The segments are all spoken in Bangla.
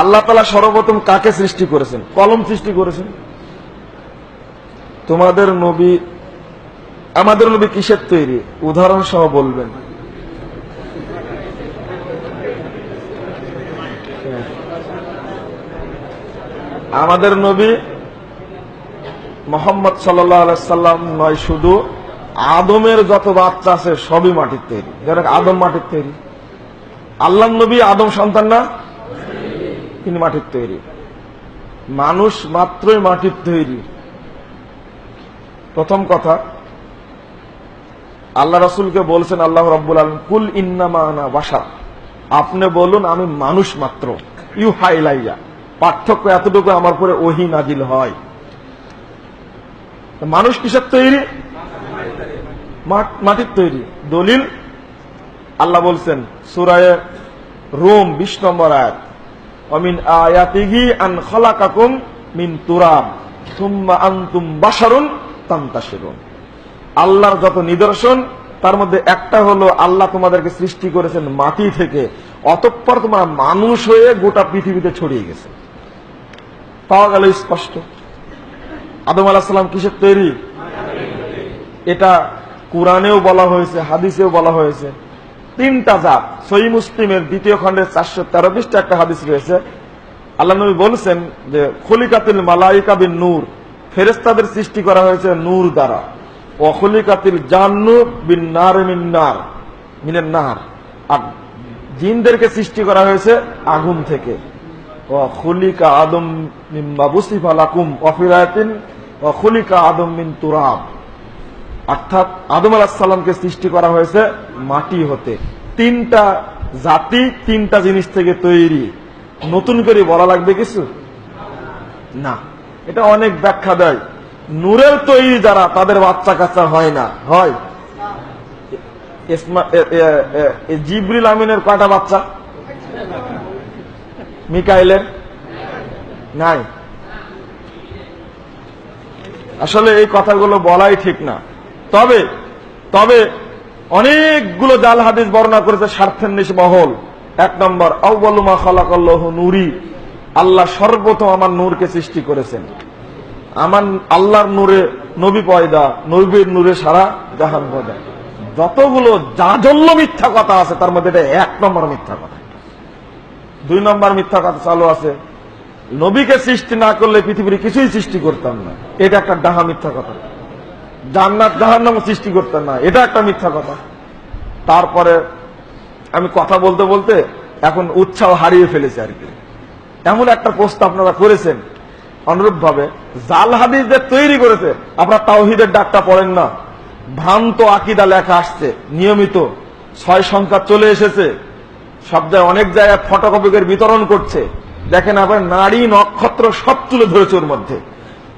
আল্লাহ তালা সর্বপ্রথম কাকে সৃষ্টি করেছেন? কলম সৃষ্টি করেছেন। তোমাদের নবী, আমাদের নবী কিসের তৈরি? উদাহরণ সহ বলবেন। আমাদের নবী মোহাম্মদ সাল্লাম নয়, শুধু আদমের যত বাচ্চা আছে সবই মাটির তৈরি। আদম মাটির তৈরি। আল্লাহ নবী আদম সন্তান না তিনি মাটির তৈরি। মানুষ মাত্রই মাটির তৈরি। প্রথম কথা, আল্লাহ রসুলকে বলছেন, আল্লাহ রব্বুল আলম কুল ইন্নামা আনা বাসা আপনি বলুন, আমি মানুষ মাত্র। ইউ হাইলাইয়া পার্থক্য এতটুকু আমার পরে ওহি নাজিল হয়। মানুষ কিসের তৈরি? মাটির তৈরি। দলিল, আল্লাহ বলছেন, সুরায় রোম, বিশ নম্বর আয়াত। অমিন আয়াতিহি আন খলাকাকুম মিন তুরাব সুম্মা আনতুম বাশারুন তান্তাশিরুন আল্লাহর যত নিদর্শন, তার মধ্যে একটা হলো আল্লাহ তোমাদেরকে সৃষ্টি করেছেন মাটি থেকে, অতঃপর তোমরা মানুষ হয়ে গোটা পৃথিবীতে ছড়িয়ে গেছে। পাওয়া গেল স্পষ্ট। আদম আলাহিসাল্লাম কিসের তৈরি? এটা কোরআনেও বলা হয়েছে, হাদিসেও বলা হয়েছে। তিনটা জাত সই মুসলিমের দ্বিতীয় খণ্ডের চারশো তেরো পৃষ্ঠা একটা হাদিস রয়েছে। আল্লাহ নবী বলছেন যে, খলিকাতিল মালাইকা বিন নূর ফেরেস্তাদের সৃষ্টি করা হয়েছে নূর দ্বারা। ও খলিকাতিল জান্নু বিন নার মিন নার মিনের নার আর জিনদেরকে সৃষ্টি করা হয়েছে আগুন থেকে। ও খুলিকা আদম মিম্বা বুসিফা লাকুম অফিরায়াতিন ও খুলিকা আদম মিন তুরাব অর্থাৎ আদম আলাহিসাল্লামকে সৃষ্টি করা হয়েছে মাটি হতে। তিনটা জাতি, তিনটা জিনিস থেকে তৈরি। নতুন করে বলা লাগবে কিছু? না। এটা অনেক ব্যাখ্যা দেয়। নূরের তৈরি যারা তাদের বাচ্চা কাচ্চা হয় না। হয়। জিবরিল আমিনের কয়টা বাচ্চা? মিকাইলের? নাই। আসলে এই কথাগুলো বলাই ঠিক না। তবে তবে অনেকগুলো জাল হাদিস বর্ণনা করেছে স্বার্থের নিশ মহল। এক নম্বর আউবালুমা খালাকাল্লাহ নুরি। আল্লাহ সর্বপ্রথম আমার নূরকে সৃষ্টি করেছেন। আমার আল্লাহর নূরে নবী পয়দা, নবীর নূরে সারা জাহান পয়দা। যতগুলো জাজল্য মিথ্যা কথা আছে, তার মধ্যে এটা এক নম্বর মিথ্যা কথা। দুই নম্বর মিথ্যা কথা চালু আছে, নবীকে সৃষ্টি না করলে পৃথিবীর কিছুই সৃষ্টি করতাম না। এটা একটা ডাহা মিথ্যা কথা। জান্নাত জাহান্নাম সৃষ্টি করতেন না। এটা একটা মিথ্যা কথা। তারপরে আমি কথা বলতে বলতে এখন উৎসাহ হারিয়ে ফেলেছি আর কি। এমন একটা প্রশ্ন আপনারা করেছেন। অনুরূপ ভাবে জাল হাদিস যে তৈরি করেছে, আপনারা তাওহিদের ডাকটা পড়েন না। ভ্রান্ত আকিদা লেখা আসছে, নিয়মিত। ছয় সংখ্যা চলে এসেছে। সব জায়গায় অনেক জায়গায় ফটোকপিকের বিতরণ করছে। দেখেন আবার নারী নক্ষত্র সব তুলে ধরেছে ওর মধ্যে।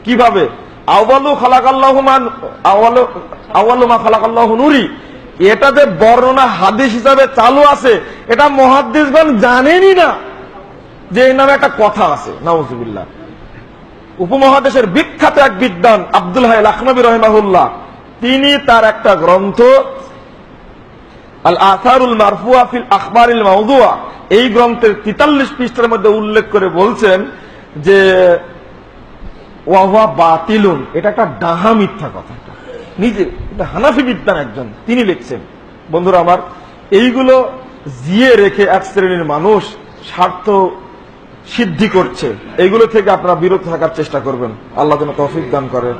কীভাবে? আওয়ালু এটা যে বর্ণনা হাদিস হিসাবে চালু আছে, এটা মহাদ্দিসগণ জানেনই না যে এই নামে একটা কথা আছে, নাউজুবিল্লাহ। উপমহাদেশের বিখ্যাত এক বিদ্বান, আব্দুল হাই লাখনবী রহমাহুল্লাহ, তিনি তার একটা গ্রন্থ আল আসারুল মারফুয়া ফিল আখবারিল মাউদুয়া, এই গ্রন্থের তিতাল্লিশ পৃষ্ঠার মধ্যে উল্লেখ করে বলছেন যে ওয়াহুয়া বাতিলুন। এটা একটা ডাহা মিথ্যা কথা। নিজে, এটা হানাফি বিদ্যান একজন, তিনি লিখছেন। বন্ধুরা আমার, এইগুলো জিয়ে রেখে এক শ্রেণির মানুষ স্বার্থ সিদ্ধি করছে। এইগুলো থেকে আপনারা বিরত থাকার চেষ্টা করবেন। আল্লাহ যেন তৌফিক দান করে।